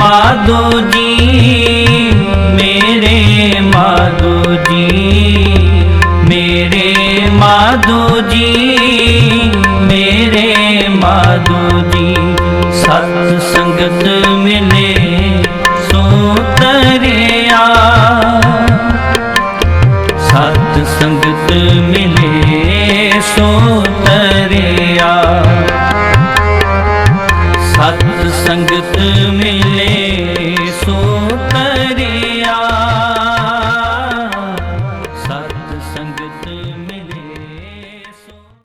ਮਾਧੋ ਜੀ, ਮੇਰੇ ਮਾਧੋ ਜੀ, ਮੇਰੇ ਮਾਧੋ ਜੀ, ਮੇਰੇ ਮਾਧੋ ਜੀ, ਸਤ ਸੰਗਤ ਮਿਲੇ ਸੋ ਤਰਿਆ। ਸਤ ਸੰਗਤ ਮਿਲੇ ਸੋ ਤਰਿਆ।